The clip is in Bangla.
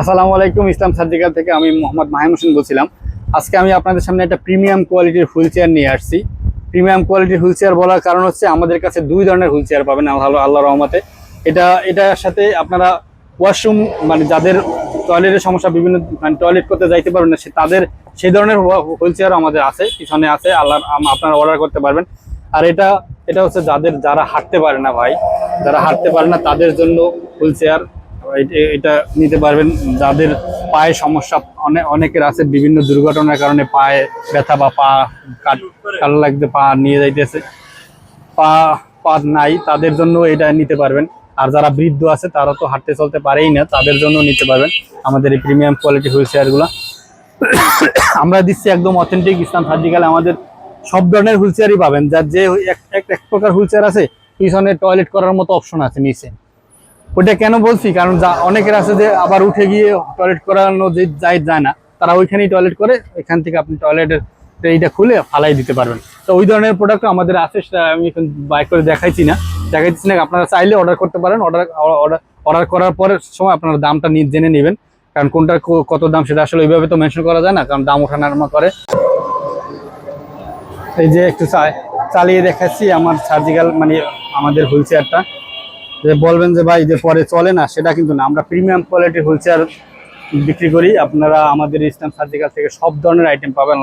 আসসালামু আলাইকুম, ইসলাম সার্জিক্যাল থেকে আমি মোহাম্মদ মাহিম হোসেন বলছিলাম। আজকে আমি আপনাদের সামনে একটা প্রিমিয়াম কোয়ালিটির হুইল চেয়ার নিয়ে আসছি। প্রিমিয়াম কোয়ালিটির হুইল চেয়ার বলার কারণ হচ্ছে আমাদের কাছে দুই ধরনের হুইল চেয়ার পাবেন, আল্লাহ আল্লাহ রহমতে। এটা, এটার সাথে আপনারা ওয়াশরুম মানে যাদের টয়লেটের সমস্যা, বিভিন্ন মানে টয়লেট করতে যাইতে পারবেন না, সে তাদের, সেই ধরনের হুইল চেয়ার আমাদের আছে, পিছনে আছে, আল্লাহ আপনারা অর্ডার করতে পারবেন। আর এটা এটা হচ্ছে যাদের, যারা হাঁটতে পারে না ভাই, যারা হাঁটতে পারে না, তাদের জন্য হুইল চেয়ার এটা নিতে পারবেন। যাদের পায়ে সমস্যা অনেক অনেকের আছে বিভিন্ন দুর্ঘটনার কারণে পায়ে ব্যথা বা পা কাট কালো লাগতে পা নিয়ে যাইতেছে। পা পা নাই, তাদের জন্য এটা নিতে পারবেন। আর যারা বৃদ্ধ আছে, তারা তো হাঁটতে চলতে পারেই না, তাদের জন্য নিতে পারবেন। আমাদের এই প্রিমিয়াম কোয়ালিটি হুইল চেয়ারগুলো আমরা দিচ্ছি একদম অথেন্টিক, ইসলাম সার্জিক্যাল। আমাদের সব ধরনের হুইল চেয়ারই পাবেন। যার যে এক এক- প্রকার হুইল চেয়ার আছে, পিছনে টয়লেট করার মতো অপশন আছে নিচে। ওটা কেন বলছি? কারণ যা অনেকের আছে যে আবার উঠে গিয়ে টয়লেট করানো যে যায় যায় না। তারা ওইখানেই টয়লেট করে, এখান থেকে আপনি টয়লেটের এইটা খুলে ফালাই দিতে পারবেন। তো ওই ধরনের প্রোডাক্ট আমাদের আছে, সেটা আমি এখন বাই করে দেখাইছি না। দেখাইছি না, আপনারা চাইলে অর্ডার করতে পারেন। অর্ডার অর্ডার অর্ডার করার পরের সময় আপনারা দামটা জেনে নেবেন। কারণ কোনটা কত দাম, সেটা আসলে ওইভাবে তো মেনশন করা যায় না, কারণ দাম ওঠা নামা করে। এই যে একটু চালিয়ে দেখাচ্ছি আমার সার্জিক্যাল মানে আমাদের হুইল চেয়ারটা যে বলবেন যে ভাই যে পরে চলে না, সেটা কিন্তু না। আমরা প্রিমিয়াম কোয়ালিটির হুইলচেয়ার বিক্রি করি। আপনারা আমাদের ইসলাম সার্জিক্যাল থেকে সব ধরনের আইটেম পাবেন।